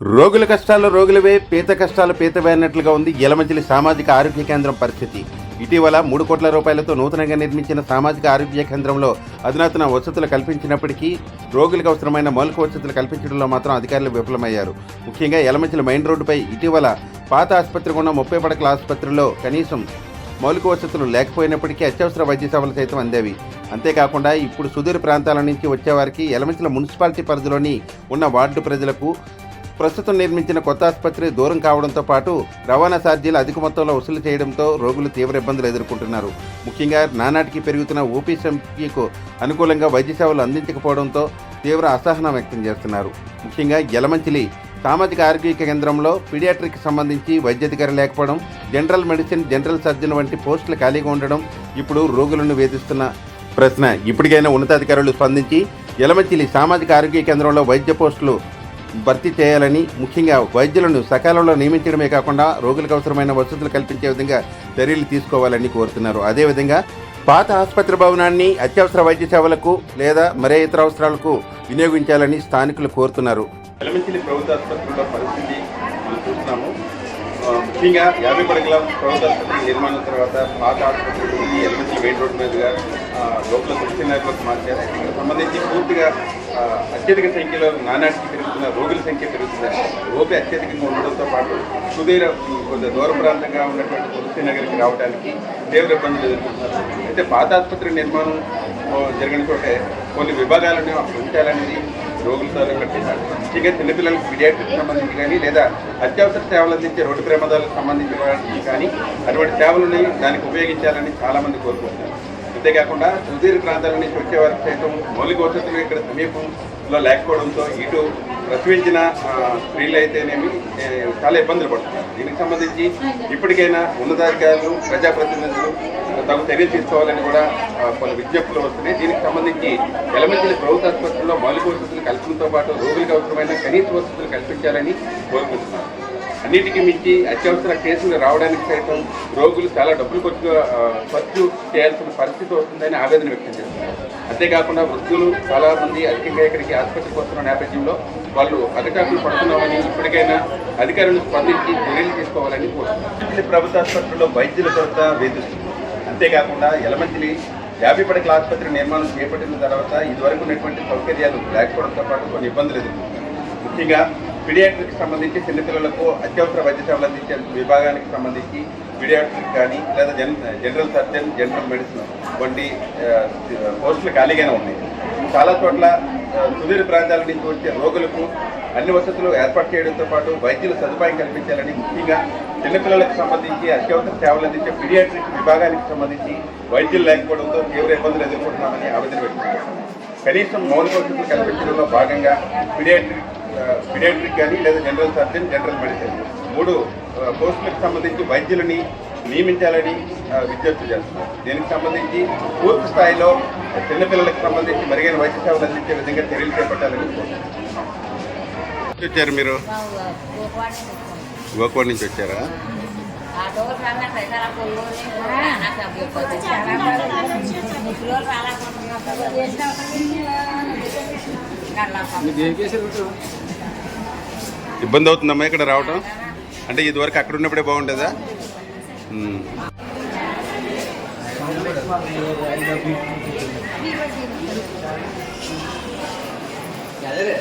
రోగుల కష్టాలు రోగులవే పీత కష్టాలు పేతవే అన్నట్లుగా ఉంది యలమంచిలి సామాజిక ఆరోగ్య కేంద్రం పరిస్థితి. ఇటీవల మూడు కోట్ల రూపాయలతో నూతనంగా నిర్మించిన సామాజిక ఆరోగ్య కేంద్రంలో అధునాతన వసతులు కల్పించినప్పటికీ రోగులకు అవసరమైన మౌలిక వసతులు కల్పించడంలో మాత్రం అధికారులు విఫలమయ్యారు. ముఖ్యంగా యలమంచిలి మెయిన్ రోడ్డుపై ఇటీవల పాత ఆసుపత్రి ఉన్న ముప్పై పడకల ఆసుపత్రిలో కనీసం మౌలిక వసతులు లేకపోయినప్పటికీ అత్యవసర వైద్య సేవలు సైతం అందేవి. అంతేకాకుండా ఇప్పుడు సుదూర ప్రాంతాల నుంచి వచ్చేవారికి ఎలమంచిల మున్సిపాలిటీ పరిధిలోని ఉన్న వార్డు ప్రజలకు ప్రస్తుతం నిర్మించిన కొత్త ఆసుపత్రి దూరం కావడంతో పాటు రవాణా ఛార్జీలు అధిక మొత్తంలో వసూలు చేయడంతో రోగులు తీవ్ర ఇబ్బందులు ఎదుర్కొంటున్నారు. ముఖ్యంగా నానాటికి పెరుగుతున్న ఓపీ సంఖ్యకు అనుకూలంగా వైద్య సేవలు అందించకపోవడంతో తీవ్ర అసహనం వ్యక్తం చేస్తున్నారు. ముఖ్యంగా యలమంచిలి సామాజిక ఆరోగ్య కేంద్రంలో పీడియాట్రిక్ సంబంధించి వైద్యాధికారి లేకపోవడం జనరల్ మెడిసిన్ జనరల్ సర్జన్ వంటి పోస్టులు ఖాళీగా ఉండడం ఇప్పుడు రోగులను వేధిస్తున్న ప్రశ్న. ఇప్పటికైనా ఉన్నతాధికారులు స్పందించి యలమంచిలి సామాజిక ఆరోగ్య కేంద్రంలో వైద్య పోస్టులు భర్తీ చేయాలని ముఖ్యంగా వైద్యులను సకాలంలో నియమించడమే కాకుండా రోగులకు అవసరమైన వసతులు కల్పించే విధంగా చర్యలు తీసుకోవాలని కోరుతున్నారు. అదేవిధంగా పాత ఆసుపత్రి భవనాన్ని అత్యవసర వైద్య సేవలకు లేదా మరే ఇతర అవసరాలకు వినియోగించాలని స్థానికులు కోరుతున్నారు. ఎలమంచిలి ప్రభుత్వ ఆసుపత్రిలో పరిస్థితి మనం చూస్తున్నాము. ముఖ్యంగా యాభై పడగల ప్రభుత్వ ఆసుపత్రి నిర్మాణం తర్వాత పాత ఆసుపత్రి నుండి ఎలమంచిలి మెయిన్ రోడ్ మీదుగా ఆ, లోపల దృష్టినాయకులకు మార్చారు దీనికి సంబంధించి పూర్తిగా అత్యధిక సంఖ్యలో నానాటికి పెరుగుతున్న రోగుల సంఖ్య పెరుగుతుంది. ఓపీ అత్యధికంగా ఉండడంతో పాటు సుదీర కొంత దూర ప్రాంతంగా ఉన్నటువంటి తులసి నగరికి రావడానికి తీవ్ర ఇబ్బందులు ఎదుర్కొంటున్నారు. అయితే పాత ఆసుపత్రి నిర్మాణం జరిగిన చోటే కొన్ని విభాగాలను అక్కడ ఉంచాలనేది రోగులతో కట్టించారు. ముఖ్యంగా చిన్నపిల్లలకు పీడియాట్రిక్ సంబంధించి కానీ లేదా అత్యవసర సేవలు అందించే రోడ్డు ప్రమాదాలకు సంబంధించి కానీ అటువంటి సేవలని దానికి ఉపయోగించాలని చాలామంది కోరుకుంటున్నారు. అంతేకాకుండా సుదీర్ ప్రాంతాల నుంచి వచ్చే వారికి సైతం మౌలిక వసతులు ఇక్కడ సమీపంలో లేకపోవడంతో ఇటు ప్రసవించిన స్త్రీలు అయితేనేమి చాలా ఇబ్బందులు పడుతున్నారు. దీనికి సంబంధించి ఇప్పటికైనా ఉన్నతాధికారులు ప్రజాప్రతినిధులు తగు చర్యలు తీసుకోవాలని కూడా పలు కొన్ని విజ్ఞప్తులు వస్తున్నాయి. దీనికి సంబంధించి ఎలమంచిలి ప్రభుత్వ ఆసుపత్రుల్లో మౌలిక వసతులు కల్పడంతో పాటు రోగులకు అవసరమైన కనీస వసతులు కల్పించాలని కోరుకుంటున్నారు. అన్నిటికీ మించి అత్యవసర కేసులు రావడానికి సైతం రోగులు చాలా డబ్బులు ఖర్చు ఖర్చు చేయాల్సిన పరిస్థితి వస్తుందని ఆవేదన వ్యక్తం చేస్తున్నారు. అంతేకాకుండా వృద్ధులు చాలా మంది అధికంగా ఇక్కడికి ఆసుపత్రికి వస్తున్న నేపథ్యంలో వాళ్ళు అధికారులు పడుతున్నామని ఇప్పటికైనా అధికారులు స్పందించి చర్యలు తీసుకోవాలని కోరుతున్నారు. ప్రభుత్వ ఆసుపత్రుల్లో వైద్యుల కొరత వేధిస్తుంది. అంతేకాకుండా ఎలమంచిలి యాభై పడకల ఆసుపత్రి నిర్మాణం చేపట్టిన తర్వాత ఇదివరకు ఉన్నటువంటి సౌకర్యాలు లేకపోవడంతో పాటు కొన్ని ఇబ్బందులు ఎదుర్కొంటున్నాయి. ముఖ్యంగా పీడియాట్రిక్ సంబంధించి చిన్నపిల్లలకు అత్యవసర వైద్య సేవలు అందించే విభాగానికి సంబంధించి పీడియాట్రిక్ కానీ లేదా జన్ జనరల్ సర్జన్ జనరల్ మెడిసిన్ వంటి పోస్టులు ఖాళీగానే ఉన్నాయి. చాలా చోట్ల సుదీర్ ప్రాంతాల నుంచి వచ్చే రోగులకు అన్ని వసతులు ఏర్పాటు చేయడంతో పాటు వైద్యుల సదుపాయం కల్పించాలని ముఖ్యంగా చిన్నపిల్లలకు సంబంధించి అత్యవసర సేవలు అందించే పీడియాట్రిక్ విభాగానికి సంబంధించి వైద్యులు లేకపోవడంతో తీవ్ర ఇబ్బందులు ఎదుర్కొంటున్నామని ఆవేదన పెట్టుకున్నారు కనీసం మౌలిక వసతులు కల్పించడంలో భాగంగా పీడియాట్రిక్ పిడియాట్రిక్ కానీ లేదా జనరల్ సర్జన్ జనరల్ మెడిసిన్ మూడు పోస్టులకు సంబంధించి వైద్యులని నియమించాలని విద్యార్థులు విజ్ఞప్తి చేస్తున్నారు దీనికి సంబంధించి పూర్తి స్థాయిలో చిన్నపిల్లలకు సంబంధించి మెరుగైన వైద్య సేవలు అందించే విధంగా చర్యలు చేపట్టాలని వచ్చారు మీరు గోకువాడ నుంచి వచ్చారా ఆటో ఇబ్బంది అవుతుందమ్మా ఇక్కడ రావటం? అంటే ఇదివరకు అక్కడ ఉన్నప్పుడే బాగుండేదా? అదే.